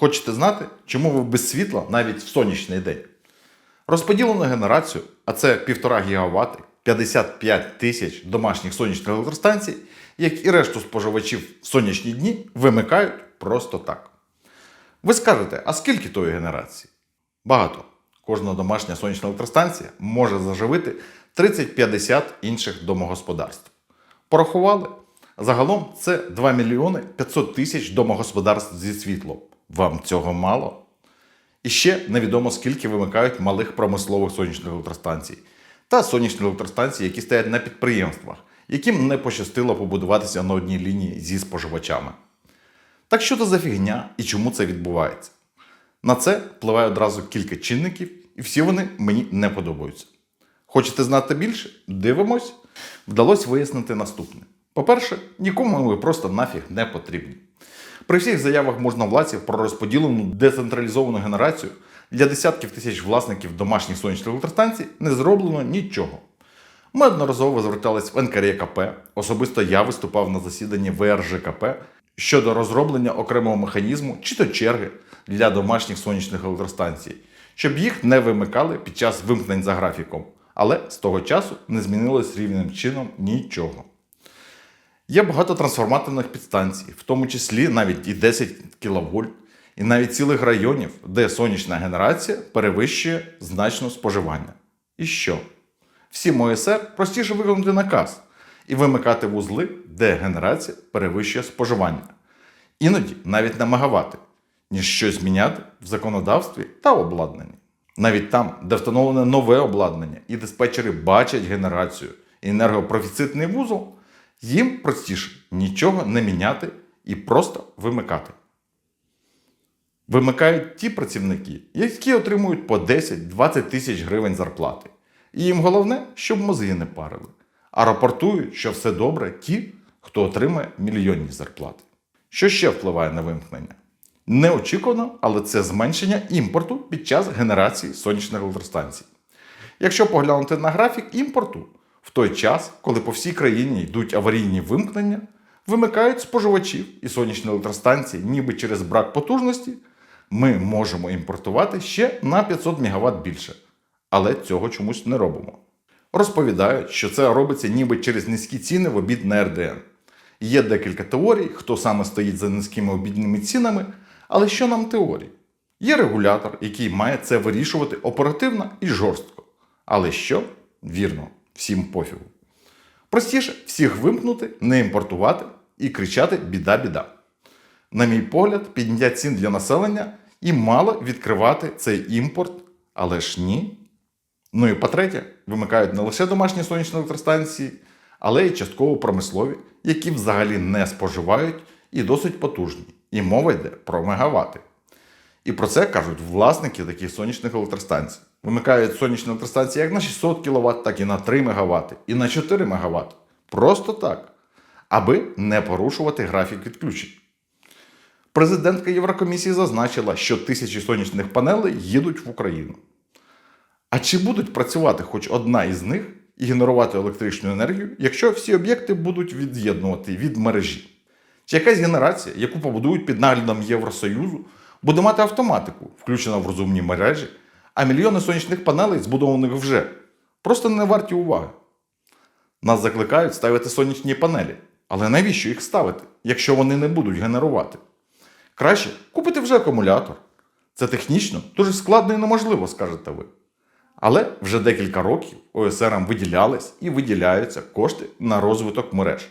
Хочете знати, чому ви без світла навіть в сонячний день? Розподілену генерацію, а це 1,5 ГВт, 55 тисяч домашніх сонячних електростанцій, як і решту споживачів в сонячні дні, вимикають просто так. Ви скажете, а скільки тої генерації? Багато. Кожна домашня сонячна електростанція може заживити 30-50 інших домогосподарств. Порахували? Загалом це 2 мільйони 500 тисяч домогосподарств зі світлом. Вам цього мало? І ще невідомо скільки вимикають малих промислових сонячних електростанцій та сонячних електростанцій, які стоять на підприємствах, яким не пощастило побудуватися на одній лінії зі споживачами. Так що це за фігня і чому це відбувається? На це впливає одразу кілька чинників, і всі вони мені не подобаються. Хочете знати більше? Дивимось. Вдалося вияснити наступне. По-перше, нікому ви просто нафіг не потрібні. При всіх заявах можновладців про розподілену децентралізовану генерацію для десятків тисяч власників домашніх сонячних електростанцій не зроблено нічого. Ми одноразово звертались в НКРЕКП, особисто я виступав на засіданні ВРЖКП щодо розроблення окремого механізму чи то черги для домашніх сонячних електростанцій, щоб їх не вимикали під час вимкнень за графіком. Але з того часу не змінилось рівним чином нічого. Є багато трансформаторних підстанцій, в тому числі навіть і 10 кВт, і навіть цілих районів, де сонячна генерація перевищує значно споживання. І що? Всім ОСР простіше виконати наказ і вимикати вузли, де генерація перевищує споживання. Іноді навіть на мегавати, ніж щось зміняти в законодавстві та обладнанні. Навіть там, де встановлене нове обладнання і диспетчери бачать генерацію і енергопрофіцитний вузол, їм простіше нічого не міняти і просто вимикати. Вимикають ті працівники, які отримують по 10-20 тисяч гривень зарплати. І їм головне, щоб мозги не парили. А рапортують, що все добре ті, хто отримує мільйонні зарплати. Що ще впливає на вимкнення? Неочікувано, але це зменшення імпорту під час генерації сонячних електростанцій. Якщо поглянути на графік імпорту, в той час, коли по всій країні йдуть аварійні вимкнення, вимикають споживачів і сонячні електростанції, ніби через брак потужності, ми можемо імпортувати ще на 500 МВт більше, але цього чомусь не робимо. Розповідають, що це робиться ніби через низькі ціни в обід на РДН. Є декілька теорій, хто саме стоїть за низькими обідними цінами, але що нам теорії? Є регулятор, який має це вирішувати оперативно і жорстко. Але що? Вірно, всім пофігу. Простіше всіх вимкнути, не імпортувати і кричати біда-біда. На мій погляд, підняття цін для населення і мало відкривати цей імпорт, але ж ні. Ну і по-третє, вимикають не лише домашні сонячні електростанції, але й частково промислові, які взагалі не споживають і досить потужні. І мова йде про мегавати. І про це кажуть власники таких сонячних електростанцій. Вимикають сонячні електростанції як на 600 кВт, так і на 3 МВт, і на 4 МВт. Просто так. Аби не порушувати графік відключень. Президентка Єврокомісії зазначила, що тисячі сонячних панелей їдуть в Україну. А чи будуть працювати хоч одна із них і генерувати електричну енергію, якщо всі об'єкти будуть від'єднувати від мережі? Чи якась генерація, яку побудують під наглядом Євросоюзу, буде мати автоматику, включену в розумні мережі, а мільйони сонячних панелей, збудованих вже, просто не варті уваги. Нас закликають ставити сонячні панелі. Але навіщо їх ставити, якщо вони не будуть генерувати? Краще купити вже акумулятор. Це технічно дуже складно і неможливо, скажете ви. Але вже декілька років ОСРам виділялись і виділяються кошти на розвиток мереж.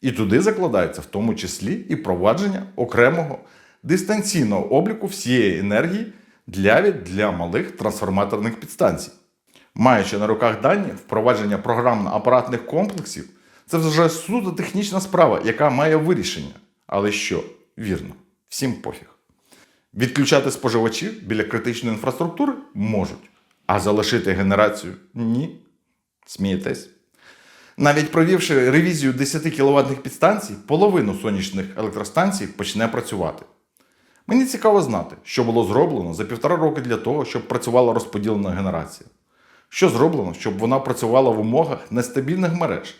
І туди закладається в тому числі і провадження окремого дистанційного обліку всієї енергії для, для малих трансформаторних підстанцій. Маючи на руках дані впровадження програмно-апаратних комплексів, це вже суто технічна справа, яка має вирішення. Але що? Вірно, всім пофіг. Відключати споживачів біля критичної інфраструктури можуть, а залишити генерацію ні. Смієтесь? Навіть провівши ревізію 10 кВт підстанцій, половину сонячних електростанцій почне працювати. Мені цікаво знати, що було зроблено за півтора роки для того, щоб працювала розподілена генерація. Що зроблено, щоб вона працювала в умовах нестабільних мереж?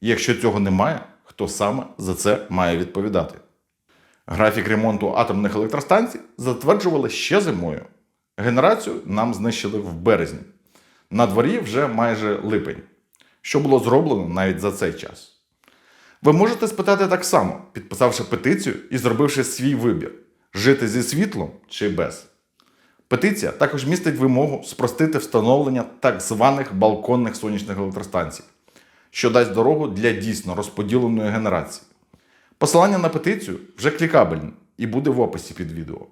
І якщо цього немає, хто саме за це має відповідати? Графік ремонту атомних електростанцій затверджували ще зимою. Генерацію нам знищили в березні. На дворі вже майже липень, що було зроблено навіть за цей час. Ви можете спитати так само, підписавши петицію і зробивши свій вибір: жити зі світлом чи без. Петиція також містить вимогу спростити встановлення так званих балконних сонячних електростанцій, що дасть дорогу для дійсно розподіленої генерації. Посилання на петицію вже клікабельне і буде в описі під відео.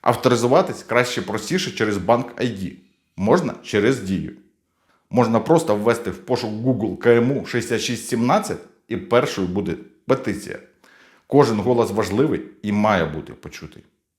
Авторизуватись краще простіше через банк ID. Можна через дію. Можна просто ввести в пошук Google КМУ 6617 і першою буде петиція. Кожен голос важливий і має бути почутий.